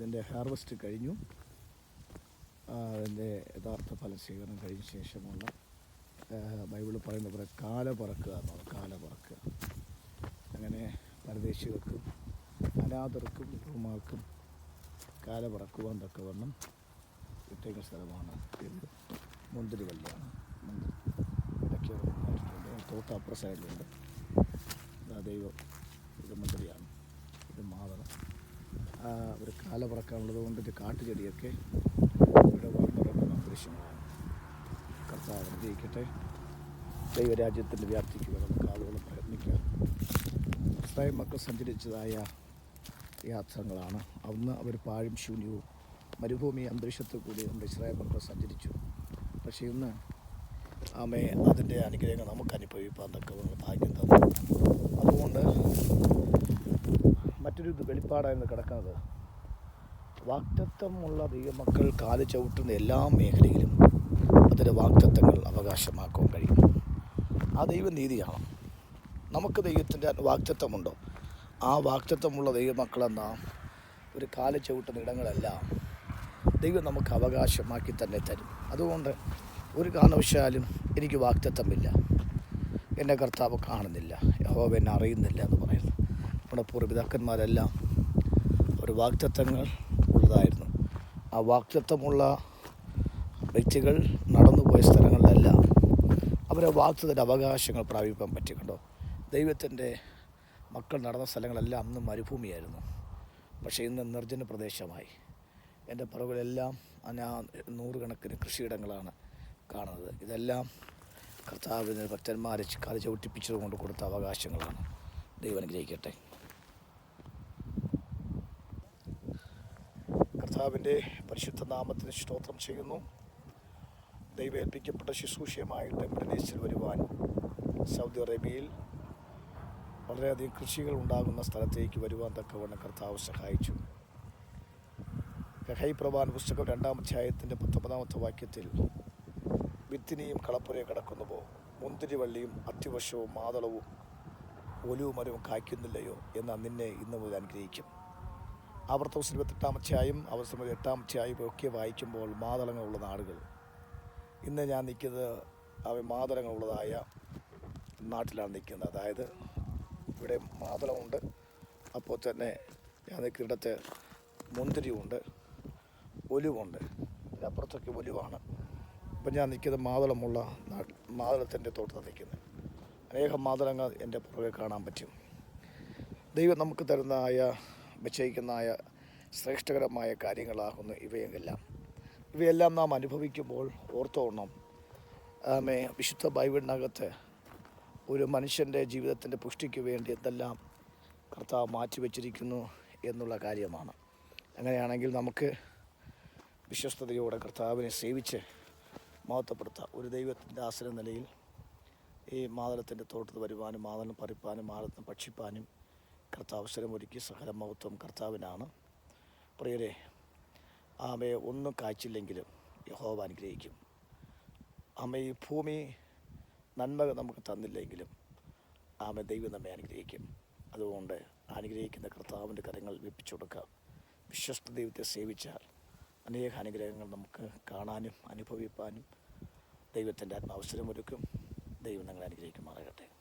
ഇതിന്റെ ഹാർവസ്റ്റ് കഴിഞ്ഞു. അതിന്റെ യഥാർത്ഥ ഫലസ്വീകരണം കഴിഞ്ഞ ശേഷമുള്ള ബൈബിൾ പറയുന്ന പോലെ കാല പറക്കുക എന്നാണ് കാല പറക്കുക. അങ്ങനെ പരദേശികൾക്കും അനാഥർക്കും വിഭവമാർക്കും കാല പറക്കുവാൻ തക്കവണ്ണം ഇട്ടേക്കുന്ന സ്ഥലമാണ് ഇത്. മുന്തിരി ഇടയ്ക്ക് നട്ടിട്ടുണ്ട് തോട്ടം അപ്പുറ സൈഡിലുണ്ട് ദൈവം ഇത് മുന്തിരിയാണ്. ഇത് മാതളം. ഒരു കാല പറക്കാനുള്ളത് കൊണ്ട് ഒരു കാട്ടുചെടിയൊക്കെ ഇവിടെ വളർന്നിറങ്ങുന്ന ദൃശ്യങ്ങളാണ് കർത്താവ് വിജയിക്കട്ടെ ദൈവരാജ്യത്തിന്റെ വ്യാപ്തിക്ക് നമുക്ക് ആളുകളും പ്രയത്നിക്കാം കർത്തായ മക്കൾ സഞ്ചരിച്ചതായ യാത്രകളാണ്. അന്ന് അവർ പാഴും ശൂന്യവും മരുഭൂമി അന്തരീക്ഷത്തിൽ കൂടി നമ്മുടെ ഇസ്രായേൽ മക്കൾ സഞ്ചരിച്ചു. പക്ഷേ ഇന്ന് ആമയെ അതിന്റെ അനുഗ്രഹങ്ങൾ നമുക്ക് അനുഭവിപ്പാൻ തക്കവങ്ങൾ ഭാഗ്യം തന്നു. അതുകൊണ്ട് വെളിപ്പാടായിരുന്നു കിടക്കുന്നത്. വാക്തത്വമുള്ള ദൈവമക്കൾ കാൽ ചവിട്ടുന്ന എല്ലാ മേഖലയിലും അതിന്റെ വാക്തത്വങ്ങൾ അവകാശമാക്കാൻ കഴിയും. ആ ദൈവനീതിയാണ് നമുക്ക് ദൈവത്തിന്റെ വാക്തത്വമുണ്ടോ? ആ വാക്തത്വമുള്ള ദൈവമക്കളെന്ന ഒരു കാൽ ചവിട്ടുന്ന ഇടങ്ങളെല്ലാം. ദൈവം നമുക്ക് അവകാശമാക്കി തന്നെ തരും. അതുകൊണ്ട് ഒരു കാരണവശാലും എനിക്ക് വാക്തത്വമില്ല. എന്നെ കർത്താവ് കാണുന്നില്ല. യഹോവ എന്നെ അറിയുന്നില്ല എന്ന് പറയുന്നു. നമ്മുടെ പൂർവപിതാക്കന്മാരെല്ലാം ഒരു വാക്തത്വങ്ങൾ ഉള്ളതായിരുന്നു. ആ വാക്തത്വമുള്ള വ്യക്തികൾ നടന്നുപോയ സ്ഥലങ്ങളിലെല്ലാം. അവരെ വാക്തത്തിന്റെ അവകാശങ്ങൾ പ്രാപിക്കാൻ പറ്റിക്കണ്ടോ ദൈവത്തിന്റെ മക്കൾ നടന്ന സ്ഥലങ്ങളെല്ലാം അന്ന് മരുഭൂമിയായിരുന്നു. പക്ഷേ ഇന്ന് നിർജന പ്രദേശമായി. എന്റെ പറവുകളെല്ലാം അനാ നൂറുകണക്കിന് കൃഷിയിടങ്ങളാണ് കാണുന്നത്. ഇതെല്ലാം കർത്താവിന് ഭക്തന്മാരെ കാൽ കൊണ്ട് കൊടുത്ത അവകാശങ്ങളാണ്. ദൈവം അനുഗ്രഹിക്കട്ടെ. കർത്താവിന്റെ പരിശുദ്ധ നാമത്തിന് സ്തോത്രം ചെയ്യുന്നു. ദൈവേൽപ്പിക്കപ്പെട്ട ശുശ്രൂഷയുമായിട്ട് പ്രദേശത്തിൽ വരുവാൻ സൗദി അറേബ്യയിൽ വളരെയധികം കൃഷികൾ ഉണ്ടാകുന്ന സ്ഥലത്തേക്ക് വരുവാൻ തക്കവണ്ണം കർത്താവ് സഹായിച്ചു. ഗഹൈ പ്രവാൻ പുസ്തകം രണ്ടാം അധ്യായത്തിന്റെ പത്തൊമ്പതാമത്തെ വാക്യത്തിൽ വിത്തിനിയും കളപ്പുരയും കിടക്കുന്നുവോ? മുന്തിരിവള്ളിയും അത്യവശവും മാതളവും ഒലിവ് മരവും കായ്ക്കുന്നില്ലയോ? എന്ന് നിന്നെ ഇന്നു മുതൽ അനുഗ്രഹിക്കും. ആവർത്തവസ് ഇരുപത്തെട്ടാം അധ്യായം അവസരം എട്ടാം അധ്യായം ഒക്കെ വായിക്കുമ്പോൾ മാതളങ്ങളുള്ള നാടുകൾ. ഇന്ന് ഞാൻ നിൽക്കുന്നത് അവ മാതളങ്ങളുള്ളതായ നാട്ടിലാണ് നിൽക്കുന്നത്. അതായത് ഇവിടെ മാതളമുണ്ട്. അപ്പോൾ തന്നെ ഞാൻ നിൽക്കുന്നിടത്ത് മുന്തിരിയുണ്ട് ഒലിവുണ്ട്. അപ്പുറത്തൊക്കെ ഒലിവാണ്. ഇപ്പം ഞാൻ നിൽക്കുന്നത് മാതളമുള്ള നാട്ടിൽ മാതളത്തിന്റെ തോട്ടത്തിൽ നിൽക്കുന്നത്. അനേകം മാതളങ്ങൾ എന്റെ പുറകെ കാണാൻ പറ്റും. ദൈവം നമുക്ക് തരുന്നതായ നിശ്ചയിക്കുന്നതായ ശ്രേഷ്ഠകരമായ കാര്യങ്ങളാകുന്നു ഇവയെല്ലാം. ഇവയെല്ലാം നാം അനുഭവിക്കുമ്പോൾ ഓർത്തോണം. ആമേ വിശുദ്ധ ബൈബിളിനകത്ത് ഒരു മനുഷ്യന്റെ ജീവിതത്തിന്റെ പുഷ്ടിക്ക് വേണ്ടി എന്തെല്ലാം കർത്താവ് മാറ്റിവെച്ചിരിക്കുന്നു എന്നുള്ള കാര്യമാണ്. അങ്ങനെയാണെങ്കിൽ നമുക്ക് വിശ്വസ്തയോടെ കർത്താവിനെ സേവിച്ച് മഹത്വപ്പെടുത്താം. ഒരു ദൈവത്തിന്റെ ആശ്രയ നിലയിൽ ഈ മാതളത്തിന്റെ തോട്ടത്ത് വരുവാനും മാതളം പറിപ്പാനും മാതളത്തിന് ഭക്ഷിപ്പാനും കർത്താവ് അവസരമൊരുക്കി സകല മഹത്വം കർത്താവിനാണ്. പ്രിയരെ ആമയെ ഒന്നും കാച്ചില്ലെങ്കിലും യഹോവ അനുഗ്രഹിക്കും. ആമ ഈ ഭൂമി നന്മ നമുക്ക് തന്നില്ലെങ്കിലും ആമ ദൈവം നമ്മെ അനുഗ്രഹിക്കും. അതുകൊണ്ട് അനുഗ്രഹിക്കുന്ന കർത്താവിന്റെ കരങ്ങൾ വെപ്പിച്ചു കൊടുക്കുക വിശ്വസ്ത ദൈവത്തെ സേവിച്ചാൽ അനേക അനുഗ്രഹങ്ങൾ നമുക്ക് കാണാനും അനുഭവിപ്പാനും ദൈവത്തിന്റെ ആത്മാവസരമൊരുക്കും ദൈവം നിങ്ങളെ അനുഗ്രഹിക്കുമാറാകട്ടെ.